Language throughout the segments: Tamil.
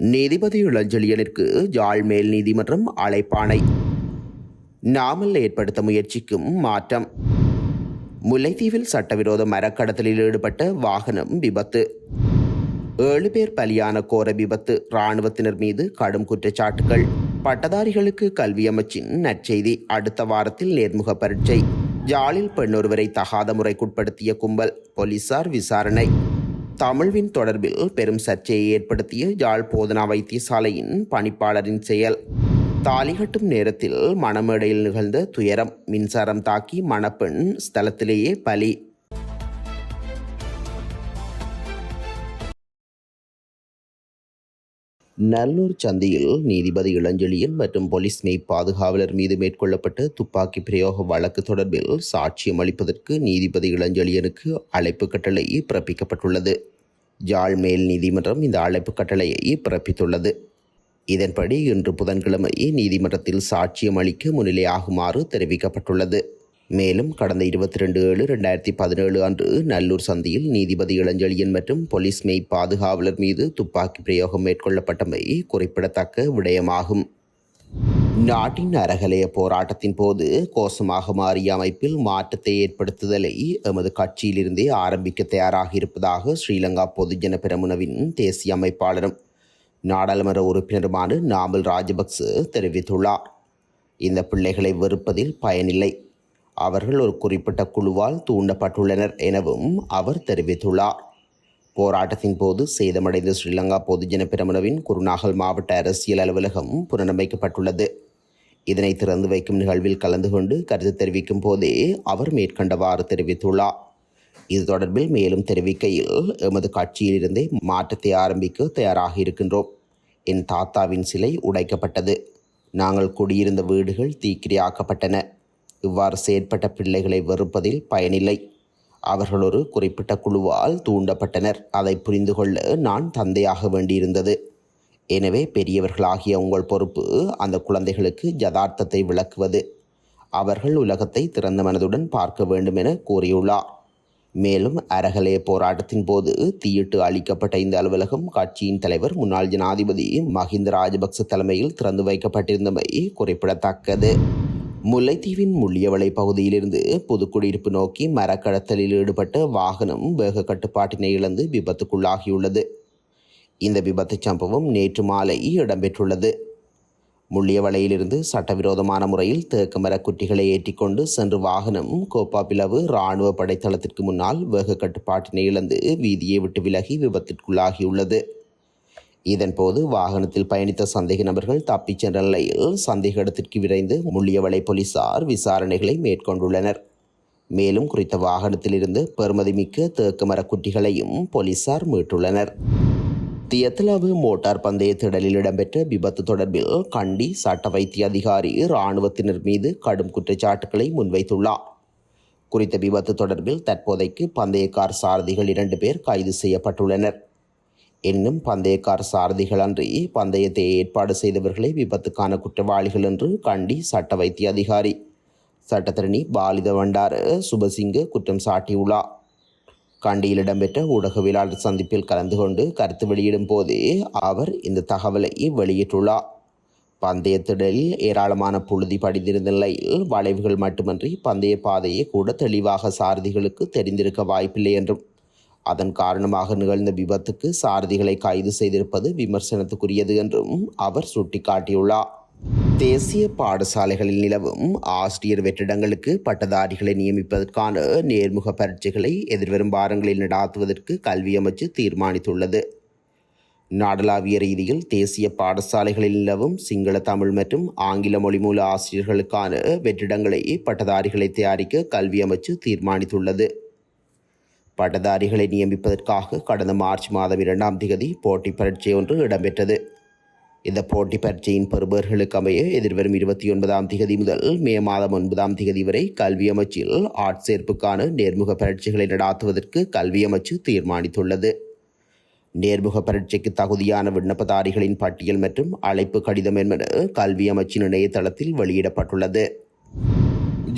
நீதிபதி இளஞ்செழியனிற்கு யாழ் மேல் நீதிமன்றம் அழைப்பானை நாமல் ஏற்படுத்த முயற்சிக்கும் மாற்றம். முல்லைத்தீவில் சட்டவிரோத மரக்கடத்தலில் ஈடுபட்ட வாகனம் விபத்து. ஏழு பேர் பலியான கோர விபத்து இராணுவத்தினர் மீது கடும் குற்றச்சாட்டுகள் பட்டதாரிகளுக்கு கல்வி அமைச்சின் நற்செய்தி அடுத்த வாரத்தில் நேர்முக பரீட்சை. ஜாலில் பெண்ணொருவரை தகாத முறைக்குட்படுத்திய கும்பல் போலீசார் விசாரணை. தமிழ்வின் தொடர்பில் பெரும் சர்ச்சையை ஏற்படுத்திய யாழ் போதனா வைத்தியசாலையின் பணிப்பாளரின் செயல். தாலி கட்டும் நேரத்தில் மணமேடையில் நிகழ்ந்த துயரம் மின்சாரம் தாக்கி மணப்பெண் ஸ்தலத்திலேயே பலி. நல்லூர் சந்தையில் நீதிபதி இளஞ்செழியன் மற்றும் போலீஸ் மெய் பாதுகாவலர் மீது மேற்கொள்ளப்பட்ட துப்பாக்கி பிரயோக வழக்கு தொடர்பில் சாட்சியம் அளிப்பதற்கு நீதிபதி இளஞ்செழியனுக்கு அழைப்பு கட்டளை பிறப்பிக்கப்பட்டுள்ளது. யாழ் மேல் நீதிமன்றம் இந்த அழைப்பு கட்டளையை பிறப்பித்துள்ளது. இதன்படி இன்று புதன்கிழமை நீதிமன்றத்தில் சாட்சியம் அளிக்க முன்னிலையாகுமாறு தெரிவிக்கப்பட்டுள்ளது. மேலும் கடந்த இருபத்தி ரெண்டு ஏழு ரெண்டாயிரத்தி பதினேழு அன்று நல்லூர் சந்தியில் நீதிபதி இளஞ்செழியன் மற்றும் போலீஸ் மெய் பாதுகாவலர் மீது துப்பாக்கி பிரயோகம் மேற்கொள்ளப்பட்டமை குறிப்பிடத்தக்க விடயமாகும். நாட்டின் அறகலைய போராட்டத்தின் போது கோஷமாக மாறிய அமைப்பில் மாற்றத்தை ஏற்படுத்துதலை எமது கட்சியிலிருந்தே ஆரம்பிக்க தயாராக இருப்பதாக ஸ்ரீலங்கா பொதுஜன பெரமுனவின் தேசிய அமைப்பாளரும் நாடாளுமன்ற உறுப்பினருமான நாமல் ராஜபக்ச தெரிவித்துள்ளார். இந்த பிள்ளைகளை வெறுப்பதில் பயனில்லை. அவர்கள் ஒரு குறிப்பிட்ட குழுவால் தூண்டப்பட்டுள்ளனர் எனவும் அவர் தெரிவித்துள்ளார். போராட்டத்தின் போது சேதமடைந்த ஸ்ரீலங்கா பொதுஜன பெரமுனவின் குருநாகல் மாவட்ட அரசியல் அலுவலகம் புனரமைக்கப்பட்டுள்ளது. இதனை திறந்து வைக்கும் நிகழ்வில் கலந்து கொண்டு கருத்து தெரிவிக்கும் போதே அவர் மேற்கண்டவாறு தெரிவித்துள்ளார். இது தொடர்பில் மேலும் தெரிவிக்கையில் எமது கட்சியிலிருந்தே மாற்றத்தை ஆரம்பிக்க தயாராக இருக்கின்றோம். என் தாத்தாவின் சிலை உடைக்கப்பட்டது. நாங்கள் குடியிருந்த வீடுகள் தீக்கிரையாக்கப்பட்டன இவ்வாறு செயற்பட்ட பிள்ளைகளை வெறுப்பதில் பயனில்லை. அவர்கள் ஒரு குறிப்பிட்ட குழுவால் தூண்டப்பட்டனர். அதை புரிந்து கொள்ள நான் தந்தையாக வேண்டியிருந்தது. எனவே பெரியவர்களாகிய உங்கள் பொறுப்பு அந்த குழந்தைகளுக்கு யதார்த்தத்தை விளக்குவது. அவர்கள் உலகத்தை திறந்த மனதுடன் பார்க்க வேண்டும் என கூறியுள்ளார். மேலும் அரகலே போராட்டத்தின் போது தீயிட்டு அளிக்கப்பட்ட இந்த அலுவலகம் கட்சியின் தலைவர் முன்னாள் ஜனாதிபதி மஹிந்த ராஜபக்ச தலைமையில் திறந்து வைக்கப்பட்டிருந்தமை குறிப்பிடத்தக்கது. முல்லைத்தீவின் முள்ளியவளை பகுதியிலிருந்து புதுக்குடியிருப்பு நோக்கி மரக்கடத்தலில் ஈடுபட்ட வாகனம் வேக கட்டுப்பாட்டினை இழந்து விபத்துக்குள்ளாகியுள்ளது. இந்த விபத்து சம்பவம் நேற்று மாலை இடம்பெற்றுள்ளது. முள்ளியவளையிலிருந்து சட்டவிரோதமான முறையில் தேக்க மரக் குட்டிகளை ஏற்றிக்கொண்டு சென்று வாகனம் கோப்பாப்பிளவு இராணுவ படைத்தளத்திற்கு முன்னால் வேக கட்டுப்பாட்டினை இழந்து வீதியை விட்டு விலகி விபத்திற்குள்ளாகியுள்ளது. இதன்போது வாகனத்தில் பயணித்த சந்தேக நபர்கள் தப்பிச் சென்ற நிலையில் சந்தேக இடத்திற்கு விரைந்து முள்ளியவளை போலீசார் விசாரணைகளை மேற்கொண்டுள்ளனர். மேலும் குறித்த வாகனத்திலிருந்து பெருமதிமிக்க பெறுமதிமிக்க தேக்க மரக் குட்டிகளையும் போலீசார் மீட்டுள்ளனர். தியத்தலாவு மோட்டார் பந்தய திடலில் இடம்பெற்ற விபத்து தொடர்பில் கண்டி சட்ட வைத்திய அதிகாரி இராணுவத்தினர் மீது கடும் குற்றச்சாட்டுகளை முன்வைத்துள்ளார். குறித்த விபத்து தொடர்பில் தற்போதைக்கு பந்தயக்கார் சாரதிகள் இரண்டு பேர் கைது செய்யப்பட்டுள்ளனர். என்னும் பந்தயக்கார் சாரதிகள் அன்றி பந்தயத்தை ஏற்பாடு செய்தவர்களே விபத்துக்கான குற்றவாளிகள் என்று கண்டி சட்ட வைத்திய அதிகாரி. சட்டத்தரணி பாலித வண்டார சுபசிங்க குற்றம் சாட்டியுள்ளார் கண்டியில் இடம்பெற்ற ஊடகவியலாளர் சந்திப்பில் கலந்து கொண்டு கருத்து வெளியிடும் போதே அவர் இந்த தகவலை வெளியிட்டுள்ளார் பந்தயத்திடலில் ஏராளமான புழுதி படிந்திருந்த நிலையில் வளைவுகள் மட்டுமன்றி பந்தய பாதையை கூட தெளிவாக சாரதிகளுக்கு தெரிந்திருக்க வாய்ப்பில்லை என்றும் அதன் காரணமாக நிகழ்ந்த விபத்துக்கு சாரதிகளை கைது செய்திருப்பது விமர்சனத்துக்குரியது என்றும் அவர் சுட்டிக்காட்டியுள்ளார். தேசிய பாடசாலைகளில் நிலவும் ஆசிரியர் வெற்றிடங்களுக்கு பட்டதாரிகளை நியமிப்பதற்கான நேர்முக பரீட்சைகளை எதிர்வரும் வாரங்களில் நடாத்துவதற்கு கல்வி அமைச்சு தீர்மானித்துள்ளது. நாடளாவிய ரீதியில் தேசிய பாடசாலைகளில் நிலவும் சிங்கள தமிழ் மற்றும் ஆங்கில மொழி மூல ஆசிரியர்களுக்கான வெற்றிடங்களை பட்டதாரிகளை தயாரிக்க கல்வி அமைச்சு தீர்மானித்துள்ளது. பட்டதாரிகளை நியமிப்பதற்காக கடந்த மார்ச் மாதம் இரண்டாம் திகதி போட்டி பரீட்சை ஒன்று இடம்பெற்றது. இந்த போட்டி பரீட்சையின் பெறுபவர்களுக்கு அமைய எதிர்வரும் இருபத்தி ஒன்பதாம் திகதி முதல் மே மாதம் ஒன்பதாம் திகதி வரை கல்வி அமைச்சில் ஆட்சேர்ப்புக்கான நேர்முக பரீட்சைகளை நடாத்துவதற்கு கல்வி அமைச்சு தீர்மானித்துள்ளது. நேர்முக பரீட்சைக்கு தகுதியான விண்ணப்பதாரிகளின் பட்டியல் மற்றும் அழைப்பு கடிதம் என்பன கல்வி அமைச்சின் இணையதளத்தில் வெளியிடப்பட்டுள்ளது.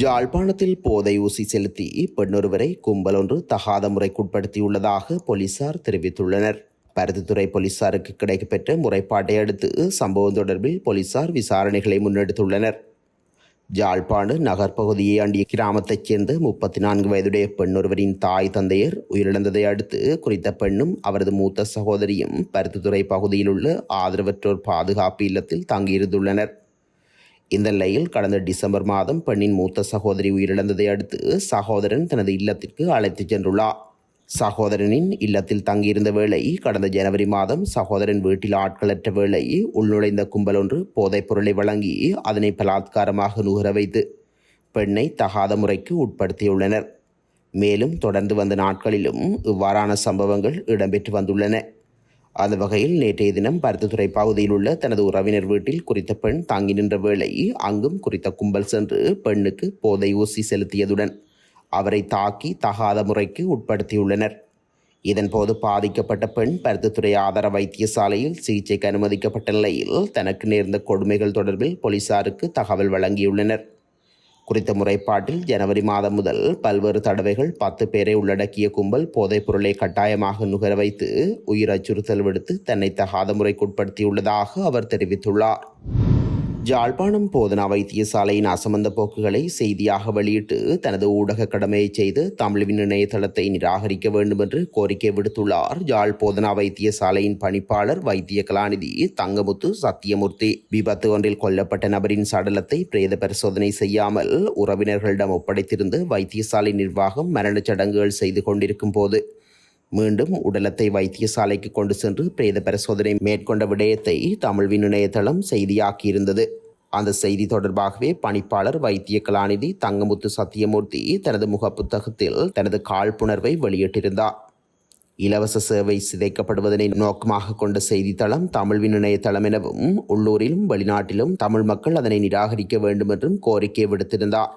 ஜாழ்ப்பாணத்தில் போதை ஊசி செலுத்தி பெண்ணொருவரை கும்பல் ஒன்று தகாத முறைக்குட்படுத்தியுள்ளதாக போலீசார் தெரிவித்துள்ளனர். பருத்தித்துறை போலீசாருக்கு கிடைக்கப்பெற்ற முறைப்பாட்டை அடுத்து சம்பவம் தொடர்பில் போலீசார் விசாரணைகளை முன்னெடுத்துள்ளனர். ஜாழ்ப்பாண நகர்ப்பகுதியை அண்டிய கிராமத்தைச் சேர்ந்த முப்பத்தி நான்கு வயதுடைய பெண்ணொருவரின் தாய் தந்தையர் உயிரிழந்ததை அடுத்து குறித்த பெண்ணும் அவரது மூத்த சகோதரியும் பருத்தித்துறை பகுதியில் உள்ள ஆதரவற்றோர் பாதுகாப்பு இல்லத்தில் தங்கியிருந்துள்ளனர். இந்த நிலையில் கடந்த டிசம்பர் மாதம் பெண்ணின் மூத்த சகோதரி உயிரிழந்ததை அடுத்து சகோதரன் தனது இல்லத்திற்கு அழைத்துச் சென்றுள்ளார். சகோதரனின் இல்லத்தில் தங்கியிருந்த வேளை கடந்த ஜனவரி மாதம் சகோதரன் வீட்டில் ஆட்களற்ற வேளை உள்நுழைந்த கும்பல் ஒன்று போதைப் பொருளை வழங்கி அதனை பலாத்காரமாக நுகர வைத்து பெண்ணை தகாத முறைக்கு உட்படுத்தியுள்ளனர். மேலும் தொடர்ந்து வந்த நாட்களிலும் இவ்வாறான சம்பவங்கள் இடம்பெற்று வந்துள்ளன. அந்த வகையில் நேற்றைய தினம் பருத்தித்துறை பகுதியில் உள்ள தனது உறவினர் வீட்டில் குறித்த பெண் தாங்கி நின்ற வேளை அங்கும் குறித்த கும்பல் சென்று பெண்ணுக்கு போதை ஊசி செலுத்தியதுடன் அவரை தாக்கி தகாத முறைக்கு உட்படுத்தியுள்ளனர். இதன்போது பாதிக்கப்பட்ட பெண் பருத்தித்துறை ஆதார வைத்தியசாலையில் சிகிச்சைக்கு அனுமதிக்கப்பட்ட நிலையில் தனக்கு நேர்ந்த கொடுமைகள் தொடர்பில் போலீசாருக்கு தகவல் வழங்கியுள்ளனர். குறித்த முறைப்பாட்டில் ஜனவரி மாதம் முதல் பல்வேறு தடவைகள் பத்து பேரை உள்ளடக்கிய கும்பல் போதைப் பொருளை கட்டாயமாக நுகர வைத்து உயிர் அச்சுறுத்தல் விடுத்து தன்னை தகாத முறைக்குட்படுத்தியுள்ளதாக அவர் தெரிவித்துள்ளார். ஜாழ்ப்பாணம் போதனா வைத்தியசாலையின் அசமந்த போக்குகளை செய்தியாக வெளியிட்டு தனது ஊடக கடமையை செய்து தமிழ்வின் இணையதளத்தை நிராகரிக்க வேண்டும் என்று கோரிக்கை விடுத்துள்ளார். ஜாழ் போதனா வைத்தியசாலையின் பணிப்பாளர் வைத்திய கலாநிதி தங்கமுத்து சத்தியமூர்த்தி. விபத்து ஒன்றில் கொல்லப்பட்ட நபரின் சடலத்தை பிரேத பரிசோதனை செய்யாமல் உறவினர்களிடம் ஒப்படைத்திருந்து வைத்தியசாலை நிர்வாகம் மரணச் சடங்குகள் செய்து கொண்டிருக்கும் போது மீண்டும் உடலத்தை வைத்தியசாலைக்கு கொண்டு சென்று பிரேத பரிசோதனை மேற்கொண்ட விடயத்தை தமிழ் இணையதளம் செய்தியாக்கியிருந்தது. அந்த செய்தி தொடர்பாகவே பணிப்பாளர் வைத்திய கலாநிதி தங்கமுத்து சத்தியமூர்த்தி தனது முகப்புத்தகத்தில் தனது காழ்ப்புணர்வை வெளியிட்டிருந்தார். இலவச சேவை சிதைக்கப்படுவதனை நோக்கமாக கொண்ட செய்தித்தளம் தமிழ்வின் இணையதளம் எனவும் உள்ளூரிலும் வெளிநாட்டிலும் தமிழ் மக்கள் அதனை நிராகரிக்க வேண்டும் என்றும் கோரிக்கை விடுத்திருந்தார்.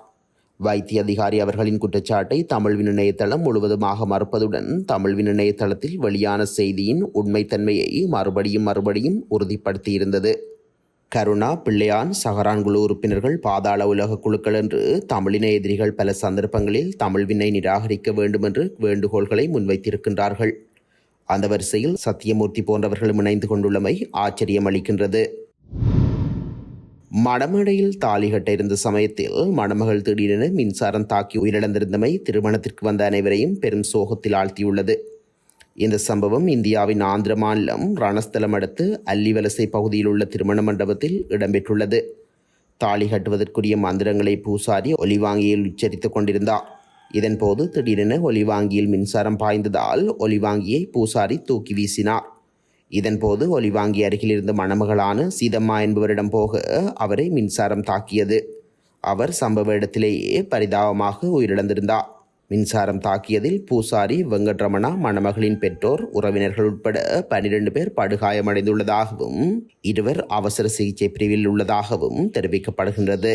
வைத்திய அதிகாரி அவர்களின் குற்றச்சாட்டை தமிழ்வின் இணையதளம் முழுவதுமாக மறுப்பதுடன் தமிழ்வின் இணையதளத்தில் வெளியான செய்தியின் உண்மைத்தன்மையை மறுபடியும் மறுபடியும் உறுதிப்படுத்தியிருந்தது. கருணா பிள்ளையான் சஹரான் குழு உறுப்பினர்கள் பாதாள உலக குழுக்கள் என்று தமிழின எதிரிகள் பல சந்தர்ப்பங்களில் தமிழ்வினை நிராகரிக்க வேண்டும் என்று வேண்டுகோள்களை முன்வைத்திருக்கின்றார்கள். அந்த வரிசையில் சத்தியமூர்த்தி போன்றவர்களும் இணைந்து கொண்டுள்ளமை ஆச்சரியம் மடமடையில் தாலி கட்ட இருந்த சமயத்தில் மணமகள் திடீரென மின்சாரம் தாக்கி உயிரிழந்திருந்தமை திருமணத்திற்கு வந்த அனைவரையும் பெரும் சோகத்தில் ஆழ்த்தியுள்ளது. இந்த சம்பவம் இந்தியாவின் ஆந்திர மாநிலம் ரணஸ்தலம் அடுத்து அல்லிவலசை பகுதியில் உள்ள திருமண மண்டபத்தில் இடம்பெற்றுள்ளது. தாலி கட்டுவதற்குரிய மந்திரங்களை பூசாரி ஒலிவாங்கியில் உச்சரித்துக் கொண்டிருந்தார். இதன்போது திடீரென ஒலிவாங்கியில் மின்சாரம் பாய்ந்ததால் ஒலிவாங்கியை பூசாரி தூக்கி வீசினார். இதன்போது ஒலிவாங்கி அருகிலிருந்து மணமகளான சீதம்மா என்பவரிடம் போக அவரை மின்சாரம் தாக்கியது. அவர் சம்பவ இடத்திலேயே பரிதாபமாக உயிரிழந்திருந்தார் மின்சாரம் தாக்கியதில் பூசாரி வெங்கட்ரமணா மணமகளின் பெற்றோர் உறவினர்கள் உட்பட பனிரெண்டு பேர் படுகாயமடைந்துள்ளதாகவும் இருவர் அவசர சிகிச்சை பிரிவில் உள்ளதாகவும் தெரிவிக்கப்படுகின்றது.